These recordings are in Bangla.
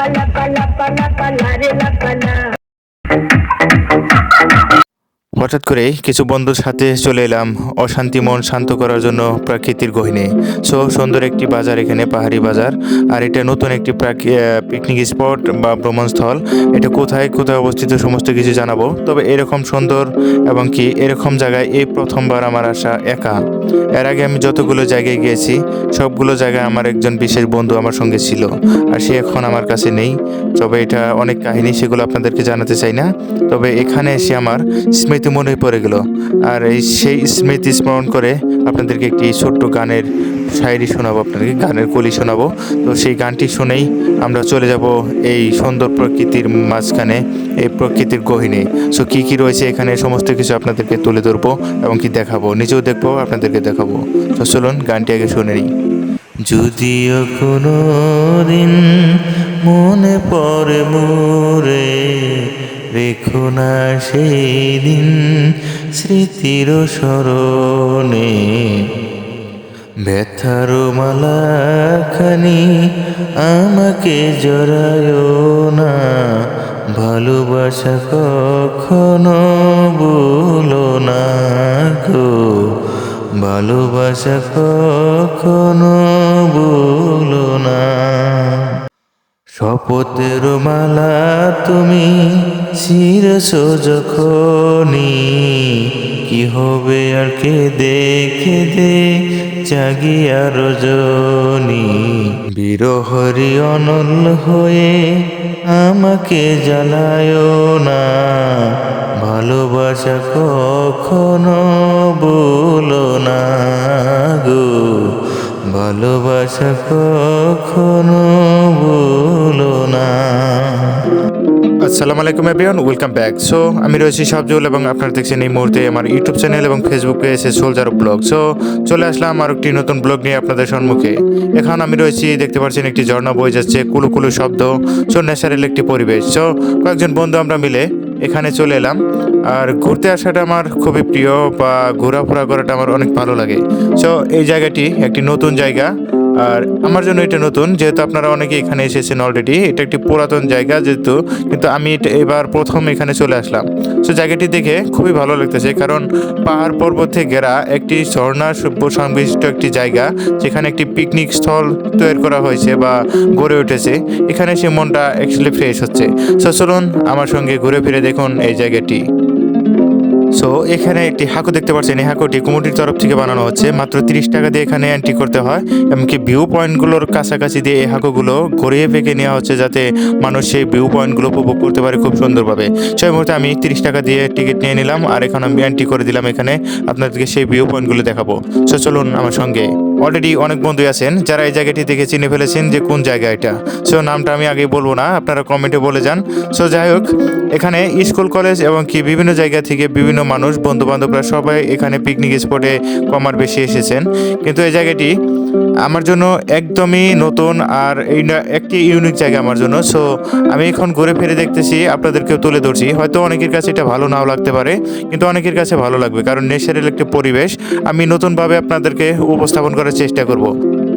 pala pala pala pala la হঠাৎ করেই কিছু বন্ধুর সাথে চলে এলাম। অশান্তি মন শান্ত করার জন্য প্রাকৃতির গহিনে। সো, সুন্দর একটি বাজার এখানে, পাহাড়ি বাজার। আর এটা নতুন একটি পিকনিক স্পট বা ভ্রমণস্থল। এটা কোথায় কোথায় অবস্থিত সমস্ত কিছু জানাব। তবে এরকম সুন্দর এবং কি, এরকম জায়গায় এই প্রথমবার আমার আসা একা। এর আগে আমি যতগুলো জায়গায় গিয়েছি, সবগুলো জায়গায় আমার একজন বিশেষ বন্ধু আমার সঙ্গে ছিল। আর সে এখন আমার কাছে নেই। তবে এটা অনেক কাহিনী, সেগুলো আপনাদেরকে জানাতে চাই না। তবে এখানে এসে আমার স্মৃতি মনে পড়ে গেল। আর এই সেই স্মৃতি স্মরণ করে আপনাদেরকে একটি ছোট্ট গানের শায়রি শোনাবো, আপনাদেরকে গানের কলি শোনাবো। তো সেই গানটি শুনেই আমরা চলে যাব এই সুন্দর প্রকৃতির মাঝখানে, এই প্রকৃতির গহিনে। সো কী কী রয়েছে এখানে? সমস্ত কিছু আপনাদেরকে তুলে ধরবো এবং কি দেখাবো? নিজেও দেখব, আপনাদেরকে দেখাবো। তো চলুন গানটি আগে শুনে নিই। যদিও কোনো দিন মনে পড়ে মোরে রেখো না সেই দিন স্মৃতির স্মরণে। ব্যথার মালাখানি আমাকে জড়ায় না, ভালোবাসা কখনো বলো না গো। ভালোবাসা কখনো বলো না। শপথের মালা তুমি শিরস যখনি কি হবে আর কে দেখে দে জাগিয়া রজনী। বিরহরি অনল হয়ে আমাকে জ্বালায় না। ভালোবাসা কখনো বলো না গো। ভালোবাসা কখনো বলো আসসালামু আলাইকুম এভরিওয়ান ওয়েলকাম ব্যাক সো আমি রয়েছি সাবজুল এবং আপনারা দেখছেন এই মুহূর্তে আমার ইউটিউব চ্যানেল এবং ফেসবুকে পেজে সোলজার ব্লগ সো চলে আসলাম আর একটি নতুন ব্লগ নিয়ে আপনাদের সম্মুখে। এখন আমি রয়েছি, দেখতে পাচ্ছেন একটি ঝর্ণা বয়ে যাচ্ছে, কুলু কুলু শব্দ। সো ন্যাচারাল একটি পরিবেশ। সো কয়েকজন বন্ধু আমরা মিলে এখানে চলে এলাম। আর ঘুরতে আসাটা আমার খুবই প্রিয় বা ঘোরাফেরা করাটা আমার অনেক ভালো লাগে। সো এই জায়গাটি একটি নতুন জায়গা। আর আমার জন্য এটা নতুন, যেহেতু আপনারা অনেকে এখানে এসেছেন অলরেডি এটা একটি পুরাতন জায়গা যেহেতু, কিন্তু আমি এবার প্রথম এখানে চলে আসলাম। সো জায়গাটি দেখে খুবই ভালো লাগতেছে, কারণ পাহাড় পর্বতে ঘেরা একটি ঝর্ণা সভ্য সংবিষ্ট একটি জায়গা, যেখানে একটি পিকনিক স্থল তৈরি করা হয়েছে বা গড়ে উঠেছে। এখানে সে মনটা অ্যাকচুয়ালি ফ্রেশ হচ্ছে। সো চলুন আমার সঙ্গে ঘুরে ফিরে দেখুন এই জায়গাটি। সো এখানে একটি হাঁকু দেখতে পাচ্ছেন। এই হাঁকুটি কুমুটির তরফ থেকে বানানো হচ্ছে। মাত্র তিরিশ টাকা দিয়ে এখানে এন্ট্রি করতে হয় এমনকি ভিউ পয়েন্টগুলোর কাছাকাছি দিয়ে এই হাঁকুগুলো ঘুরিয়ে ফেঁকে নেওয়া হচ্ছে যাতে মানুষ সেই ভিউ পয়েন্টগুলো উপভোগ করতে পারে খুব সুন্দরভাবে। সেই মুহূর্তে আমি তিরিশ টাকা দিয়ে টিকিট নিয়ে নিলাম। আর এখন আমি এন্ট্রি করে দিলাম এখানে। আপনাদেরকে সেই ভিউ পয়েন্টগুলো দেখাবো। সো চলুন আমার সঙ্গে। অলরেডি অনেক বন্ধুই আছেন, যারা এই জায়গাটি দেখে চিনে ফেলেছেন যে কোন জায়গা এটা। সো নামটা আমি আগে বলব না, আপনারা কমেন্টে বলে যান। সো যাই হোক, এখানে স্কুল, কলেজ এবং কি বিভিন্ন জায়গা থেকে বিভিন্ন মানুষ বন্ধু বান্ধবরা সবাই এখানে পিকনিক স্পটে কমার বেশি এসেছেন। কিন্তু এই জায়গাটি আমার জন্য একদমই নতুন আর এই একটি ইউনিক জায়গা আমার জন্য। সো আমি এখন ঘুরে ফিরে দেখতেছি, আপনাদেরকেও তুলে ধরছি। হয়তো অনেকের কাছে এটা ভালো নাও লাগতে পারে, কিন্তু অনেকের কাছে ভালো লাগবে, কারণ নেশারের একটি পরিবেশ। আমি নতুনভাবে আপনাদেরকে উপস্থাপন করার চেষ্টা করব।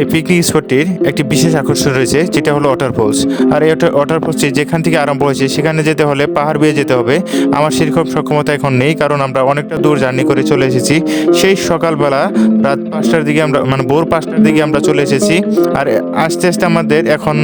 এই পিকনিক স্পটটির একটি বিশেষ আকর্ষণ রয়েছে, যেটা হলো ওয়াটার ফলস। আর এই ওয়াটার ফলসটি যেখান থেকে আরম্ভ হয়েছে, সেখানে যেতে হলে পাহাড় বেয়ে যেতে হবে। আমার সেরকম সক্ষমতা এখন নেই, কারণ আমরা অনেকটা দূর জার্নি করে চলে এসেছি। সেই সকালবেলা রাত পাঁচটার দিকে আমরা মানে ভোর পাঁচটার দিকে আমরা চলে এসেছি। আর আস্তে আস্তে আমাদের এখন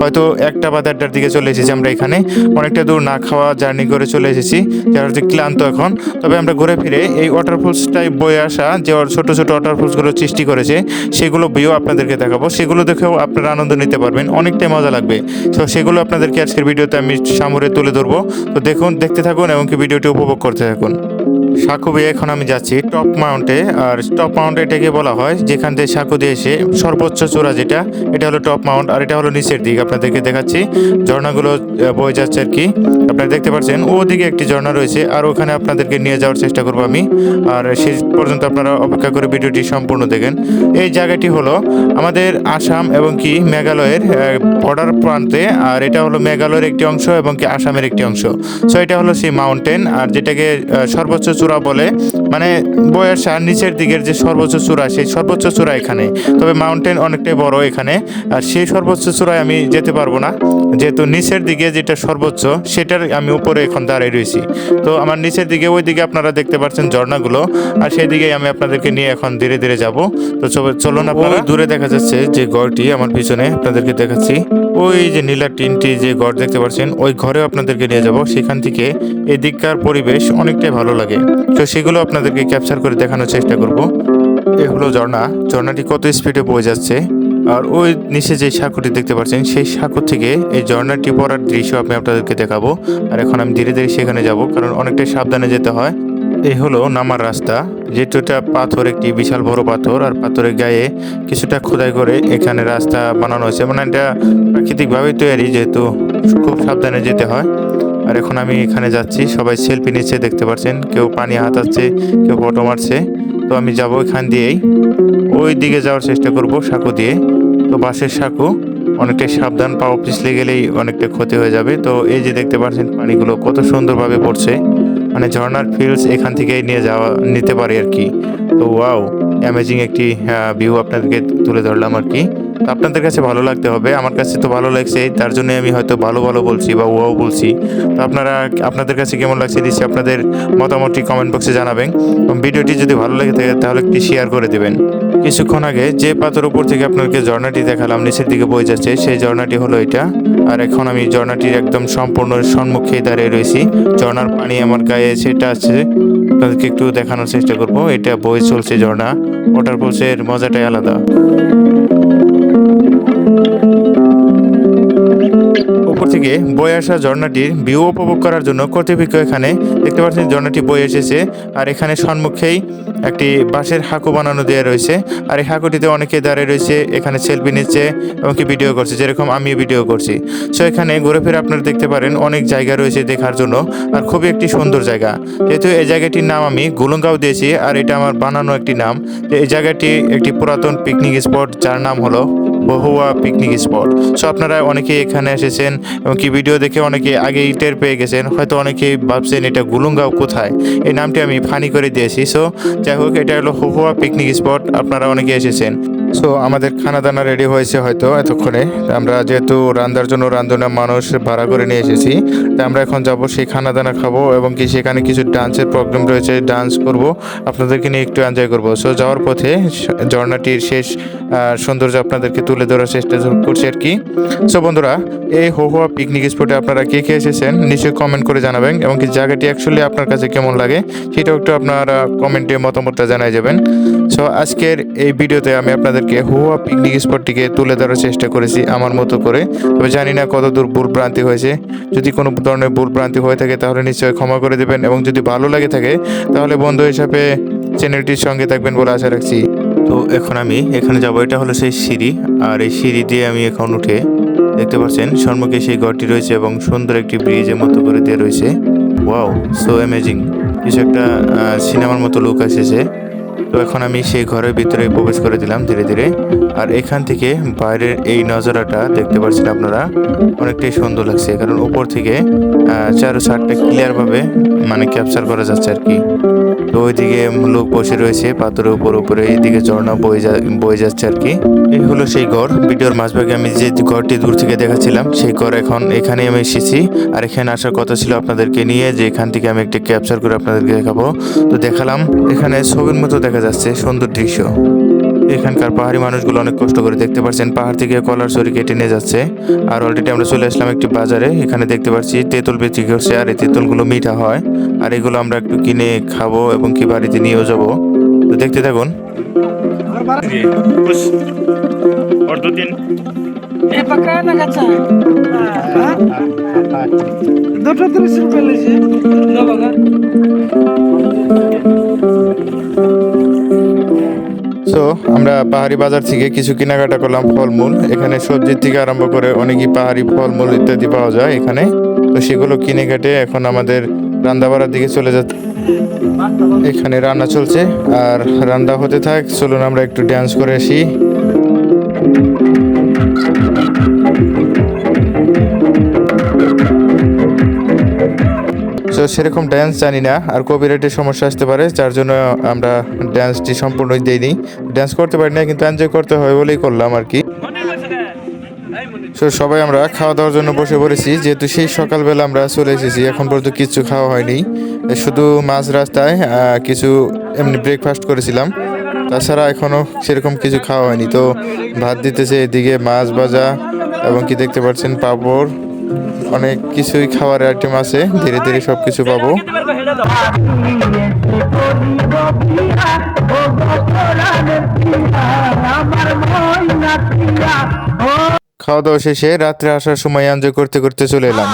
হয়তো একটা বা দেড়টার দিকে চলে এসেছি আমরা এখানে। অনেকটা দূর না খাওয়া জার্নি করে চলে এসেছি, যার হচ্ছে ক্লান্ত এখন। তবে আমরা ঘুরে ফিরে এই ওয়াটার ফলসটাই বয়ে আসা যে ছোটো ছোটো ছোট ওয়াটার ফলসগুলো সৃষ্টি করেছে, সেগুলো ভিউ আপনাদেরকে দেখাবো। সেগুলো দেখেও আপনারা আনন্দ নিতে পারবেন। অনেকটাই মজা লাগবে। তো সেগুলো আপনাদেরকে আজকের ভিডিওতে আমি সামরে তুলে ধরবো। তো দেখুন, দেখতে থাকুন এবং কি ভিডিওটি উপভোগ করতে থাকুন। সাঁকু বেয়ে এখন আমি যাচ্ছি টপ মাউন্টে আর টপ মাউন্ট এটাকে বলা হয় যেখান থেকে সাঁকু দিয়ে এসে সর্বোচ্চ চূড়া যেটা এটা হলো টপ মাউন্ট আর এটা হলো নিচের দিক আপনাদেরকে দেখাচ্ছি। ঝর্ণাগুলো বয়ে যাচ্ছে আর কি। আপনারা দেখতে পাচ্ছেন ওদিকে একটি ঝর্ণা রয়েছে আর ওখানে আপনাদেরকে নিয়ে যাওয়ার চেষ্টা করব আমি। আর শেষ পর্যন্ত আপনারা অপেক্ষা করে ভিডিওটি সম্পূর্ণ দেখেন। এই জায়গাটি হলো আমাদের আসাম এবং কি মেঘালয়ের বর্ডার প্রান্তে আর এটা হলো মেঘালয়ের একটি অংশ এবং কি আসামের একটি অংশ। সো এটা হলো সেই মাউন্টেন আর যেটাকে আহ, সর্বোচ্চ চূড়া বলে মানে বয়াসার নিচের দিকের যে সর্বোচ্চ চূড়া, সেই সর্বোচ্চ চূড়া এখানে। তবে মাউন্টেন অনেকটাই বড় এখানে, আর সেই সর্বোচ্চ চূড়ায় আমি যেতে পারব না। যেহেতু নিচের দিকে যেটা সর্বোচ্চ, সেটার আমি উপরে এখন দাঁড়িয়ে রয়েছি। তো আমার নিচের দিকে ওই দিকে আপনারা দেখতে পাচ্ছেন ঝর্ণাগুলো, আর সেই দিকেই আমি আপনাদেরকে নিয়ে এখন ধীরে ধীরে যাব। তো চল- চলুন আপনারা। দূরে দেখা যাচ্ছে যে গড়টি আমার পিছনে, আপনাদেরকে দেখাচ্ছি। ওই যে নীলা টিনটি যে ঘর দেখতে পাচ্ছেন, ওই ঘরেও আপনাদেরকে নিয়ে যাব। সেখান থেকে এদিককার পরিবেশ অনেকটাই ভালো লাগে তো সেগুলো আপনাদেরকে ক্যাপচার করে দেখানোর চেষ্টা করব। এ হলো ঝর্ণা। ঝর্ণাটি কত স্পিডে বয়ে যাচ্ছে। আর ওই নিচে যে সাঁকুটি দেখতে পাচ্ছেন, সেই সাঁকো থেকে এই ঝর্ণাটি পড়ার দৃশ্য আমি আপনাদেরকে দেখাবো। আর এখন আমি ধীরে ধীরে সেখানে যাব, কারণ অনেকটাই সাবধানে যেতে হয়। এই হলো নামার রাস্তা, যেটা পাথর, একটি বিশাল বড় পাথর, আর পাথরের গায়ে কিছুটা খোদাই করে এখানে রাস্তা বানানো হয়েছে। মানে এটা প্রাকৃতিকভাবেই তৈরি, যেহেতু খুব সাবধানে যেতে হয়। আর এখন আমি এখানে যাচ্ছি। সবাই সেলফি নিচ্ছে, দেখতে পাচ্ছেন কেউ পানি হাতাচ্ছে কেউ ফটো মারছে। তো আমি যাব এখান দিয়েই। ওই দিকে যাওয়ার চেষ্টা করব সাঁকো দিয়ে। তো বাসের সাঁকো অনেকটাই সাবধান পাওয়া পিছলে গেলেই অনেকটা ক্ষতি হয়ে যাবে। তো এই যে দেখতে পাচ্ছেন পানিগুলো কত সুন্দরভাবে পড়ছে। মানে ঝর্নার ফিলস এখান থেকেই নিয়ে যাওয়া, নিতে পারি আর কি। তো ওয়াও অ্যামেজিং একটি ভিউ আপনাদেরকে তুলে ধরলাম আর কি। তো আপনাদের কাছে ভালো লাগতে হবে, আমার কাছে তো ভালো লাগছে, তার জন্য আমি হয়তো ভালো ভালো বলছি বা ওয়াও বলছি। তো আপনারা, আপনাদের কাছে কেমন লাগছে দিচ্ছি, আপনাদের মতামতটি কমেন্ট বক্সে জানাবেন। এবং ভিডিওটি যদি ভালো লেগে থাকে, তাহলে একটি শেয়ার করে দেবেন। কিছুক্ষণ আগে যে পাথর উপর থেকে আপনাকে ঝর্ণাটি দেখালাম, নিচের দিকে বয়ে যাচ্ছে, সেই ঝর্ণাটি হলো এটা। আর এখন আমি ঝর্ণাটির একদম সম্পূর্ণ সম্মুখে দাঁড়িয়ে রয়েছি। ঝর্ণার পানি আমার গায়ে, সেটা আছে আপনাদেরকে একটু দেখানোর চেষ্টা করব। এটা বই চলছে ঝর্ণা ওয়াটারফলসের মজাটাই আলাদা। উপর থেকে বয়ে আসা ঝর্ণাটির ভিউ উপভোগ করার জন্য কর্তৃপক্ষ এখানে দেখতে পাচ্ছেন ঝর্ণাটি বয়ে এসেছে। আর এখানে সম্মুখেই একটি বাঁশের হাঁকু বানানো দেওয়া রয়েছে। আর এই হাঁকুটিতে অনেকে দাঁড়িয়ে রয়েছে, এখানে সেলফি নিচ্ছে এবং কি ভিডিও করছে, যেরকম আমি ভিডিও করছি। সো এখানে ঘুরে ফিরে আপনারা দেখতে পারেন, অনেক জায়গা রয়েছে দেখার জন্য, আর খুবই একটি সুন্দর জায়গা। যেহেতু এই জায়গাটির নাম আমি গুলুঙ্গাও দিয়েছি, আর এটা আমার বানানো একটি নাম। এই জায়গাটি একটি পুরাতন পিকনিক স্পট যার নাম হলো বহুয়া পিকনিক স্পট সো আপনারা অনেকেই এখানে এসেছেন এবং কি ভিডিও দেখে অনেকে আগেই টের পেয়ে গেছেন, হয়তো অনেকেই ভাবছেন এটা গুলুঙ্গাও কোথায়? এই নামটি আমি ফানি করে দিয়েছি। সো যাই হোক, এটা হলো হহুয়া পিকনিক স্পট আপনারা অনেকে এসেছেন। সো আমাদের খানা দানা রেডি হয়েছে হয়তো এতক্ষণে। আমরা যেহেতু রান্নার জন্য রান্ধনা মানুষ ভাড়া করে নিয়ে এসেছি তাই আমরা এখন যাব সেই খানা দানা খাব এবং কি সেখানে কিছু ডান্সের প্রোগ্রাম রয়েছে ডান্স করব। আপনাদেরকে নিয়ে একটু এনজয় করব। সো যাওয়ার পথে ঝর্ণাটির শেষ সৌন্দর্য আপনাদেরকে তুলে ধরার চেষ্টা করছি আর কি। সো বন্ধুরা, এই হো হোহুয়া পিকনিক স্পটে আপনারা কে কে এসেছেন নিশ্চয়ই কমেন্ট করে জানাবেন এবং কি জায়গাটি অ্যাকচুয়ালি আপনার কাছে কেমন লাগে, সেটাও একটু আপনারা কমেন্টে মতামতটা জানাই যাবেন। সো আজকের এই ভিডিওতে আমি আপনাদেরকে হুয়া পিকনিক স্পটটিকে তুলে ধরার চেষ্টা করেছি আমার মতো করে। তবে জানি না কতদূর ভুল ভ্রান্তি হয়েছে। যদি কোনো ধরনের ভুল ভ্রান্তি হয়ে থাকে, তাহলে নিশ্চয়ই ক্ষমা করে দেবেন এবং যদি ভালো লাগে থাকে, তাহলে বন্ধু হিসাবে চ্যানেলটির সঙ্গে থাকবেন বলে আশা রাখছি। তো এখন আমি এখানে যাব। এটা হলো সেই সিঁড়ি। আর এই সিঁড়ি দিয়ে আমি এখন উঠে দেখতে পাচ্ছেন, সম্মুখে সেই ঘরটি রয়েছে এবং সুন্দর একটি ব্রিজের মতো করে দিয়ে রয়েছে। ওয়াও সো অ্যামেজিং কিছু একটা সিনেমার মতো লুক এসেছে তো এখন আমি সেই ঘরের ভিতরে প্রবেশ করে দিলাম ধীরে ধীরে। আর এখান থেকে বাইরের এই নজরাটা দেখতে পাচ্ছেন আপনারা। অনেকটাই সুন্দর লাগছে, কারণ উপর থেকে চারো সাইডটা ক্লিয়ারভাবে মানে ক্যাপচার করা যাচ্ছে আর কি। তো ওইদিকে লোক বসে রয়েছে, পাথরের উপর, উপরে এইদিকে ঝর্ণা বয়ে যা, বয়ে যাচ্ছে আর কি। এই হলো সেই ঘর। ভিডিওর মাঝভাগে আমি যে ঘরটি দূর থেকে দেখাচ্ছিলাম, সেই ঘর এখন এখানে আমি এসেছি। আর এখানে আসার কথা ছিল আপনাদেরকে নিয়ে, যে এখান থেকে আমি একটা ক্যাপচার করে আপনাদেরকে দেখাবো। তো দেখালাম, এখানে ছবির মতো দেখা যাচ্ছে সুন্দর দৃশ্য। এখানকার পাহাড়ি মানুষগুলো অনেক কষ্ট করে দেখতে পাচ্ছেন পাহাড় থেকে কলার সরি কেটে নিয়ে যাচ্ছে। আর অলরেডি আমরা চলে আসলাম একটি বাজারে। এখানে দেখতে পাচ্ছি তেঁতুল বেচি করছে আর এই তেঁতুলগুলো মিঠা হয়। আর এগুলো আমরা একটু কিনে খাব এবং কি বাড়িতে নিয়েও যাব। তো দেখতে থাকুন। দুটো তিরিশ রুপিয়া সো আমরা পাহাড়ি বাজার থেকে কিছু কেনাকাটা করলাম ফলমূল। এখানে সবজির থেকে আরম্ভ করে অনেকই পাহাড়ি ফলমূল ইত্যাদি পাওয়া যায় এখানে। তো সেগুলো কিনে কেটে এখন আমাদের রান্না বাড়ার দিকে চলে যাচ্ছে। এখানে রান্না চলছে আর রান্না হতে থাক, চলুন আমরা একটু ড্যান্স করে আসি। সেরকম ড্যান্স জানি না, আর কপিরাইটের সমস্যা আসতে পারে, যার জন্য আমরা ড্যান্সটি সম্পূর্ণই দেইনি। ড্যান্স করতে পারি না কিন্তু এনজয় করতে হয় বলেই করলাম আর কি। তো সবাই আমরা খাওয়া দাওয়ার জন্য বসে পড়েছি, যেহেতু সেই সকালবেলা আমরা চলে এসেছি, এখন পর্যন্ত কিছু খাওয়া হয়নি। শুধু মাঝ রাস্তায় কিছু এমনি ব্রেকফাস্ট করেছিলাম। তাছাড়া এখনও সেরকম কিছু খাওয়া হয়নি। তো ভাত দিতেছে এদিকে মাছ ভাজা, এবং কি দেখতে পাচ্ছেন, পাঁপড়। অনেক কিছুই খাওয়ার আইটেম আছে, ধীরে ধীরে সব কিছু পাবো। খাওয়া দাওয়া শেষে রাত্রে আসার সময় এনজয় করতে করতে চলে এলাম।